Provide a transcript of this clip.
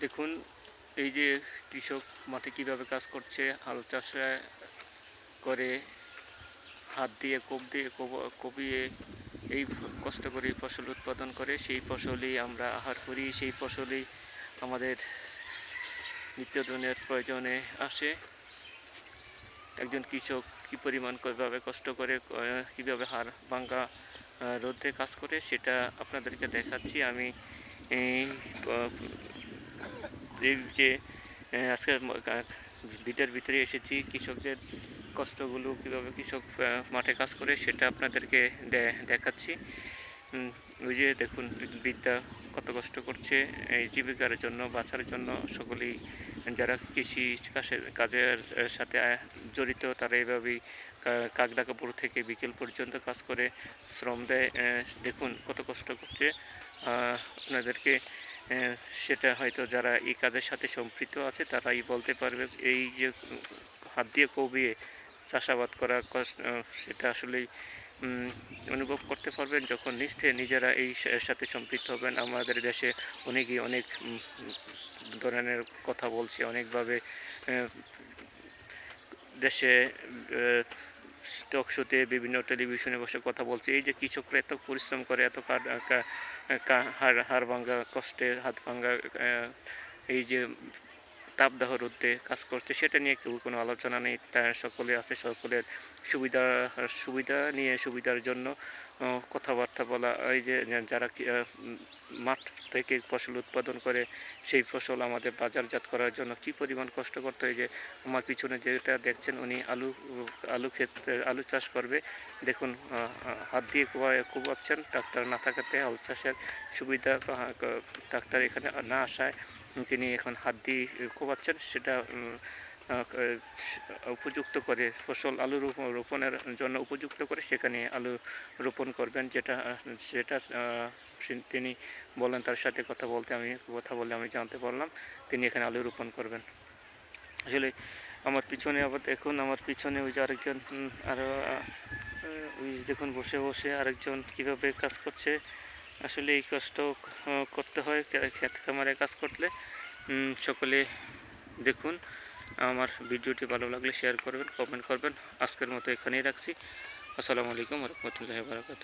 দেখুন, এই যে কৃষক মাঠে কীভাবে কাজ করছে, হাল চাষে করে, হাত দিয়ে, কোপ দিয়ে কোপিয়ে এই কষ্ট করে ফসল উৎপাদন করে, সেই ফসলই আমরা আহার করি, সেই ফসলই আমাদের নিত্যদিনের প্রয়োজনে আসে। একজন কৃষক কী পরিমাণ কীভাবে কষ্ট করে কীভাবে হার ভাঙ্গা রোদে কাজ করে, সেটা আপনাদেরকে দেখাচ্ছি। আমি এই যে আজকে ভিটার ভিতরে এসেছি। কৃষকদের কষ্টগুলো কীভাবে কৃষক মাঠে কাজ করে সেটা আপনাদেরকে দেখাচ্ছি। ওই যে দেখুন, বিদ্যা কত কষ্ট করছে, এই জীবিকার জন্য, বাঁচার জন্য সকলেই, যারা কৃষি কাজের কাজের সাথে জড়িত, তারা কাকডা কাপড় থেকে বিকেল পর্যন্ত কাজ করে, শ্রম দেয়। দেখুন কত কষ্ট করছে। আপনাদেরকে সেটা হয়তো যারা এই কাজের সাথে সম্পৃক্ত আছে, তারাই বলতে পারবে এই যে হাত দিয়ে কবিয়ে চাষাবাদ করা সেটা আসলেই অনুভব করতে পারবেন। যখন নিশ্চে নিজেরা এই সাথে সম্পৃক্ত হবেন। আমাদের দেশে অনেকেই অনেক ধরনের কথা বলছে। অনেকভাবে দেশে টক শোতে বিভিন্ন টেলিভিশনে বসে কথা বলছে। এই যে কৃষকরা এত পরিশ্রম করে, এত হাড় হাড় ভাঙ্গা কষ্টের হাত ভাঙ্গা এই যে তাপদাহ রোধে কাজ করছে, সেটা নিয়ে কেউ কোনো আলোচনা নেই। তার সকলে আছে, সকলের সুবিধা সুবিধা নিয়ে সুবিধার জন্য কথাবার্তা বলা, এই যে যারা মাঠ থেকে ফসল উৎপাদন করে সেই ফসল আমাদের বাজারজাত করার জন্য কি পরিমাণ কষ্ট করতে? হয় যে আমার পিছনে যেটা দেখছেন উনি আলু আলু ক্ষেত, আলু চাষ করবে। দেখুন হাত দিয়ে কোবাচ্ছেন ট্রাক্টর না থাকাতে আলু চাষের সুবিধা ট্রাক্টর এখানে না আসায় তিনি এখন হাত দিয়ে কোবাচ্ছেন সেটা উপযুক্ত করে ফসল আলু রোপ- রোপণের জন্য উপযুক্ত করে সেখানে আলু রোপণ করবেন, যেটা, সেটা তিনি বলেন, তার সাথে কথা বলতে আমি, কথা বলে আমি জানতে পারলাম, তিনি এখানে আলু রোপণ করবেন। আসলে আমার পিছনে আবার দেখুন, আমার পিছনে ওই যে আরেকজন আরও ওই দেখুন, বসে বসে আরেকজন কীভাবে কাজ করছে, আসলে এই কষ্ট করতে হয় ক্ষেত খামারে কাজ করলে সকলে দেখুন আমার ভিডিওটি ভালো লাগলে শেয়ার করবেন কমেন্ট করবেন। আজকের মতো এখানেই রাখছি। আসসালামু আলাইকুম রহমতুল্লাহ বারকাত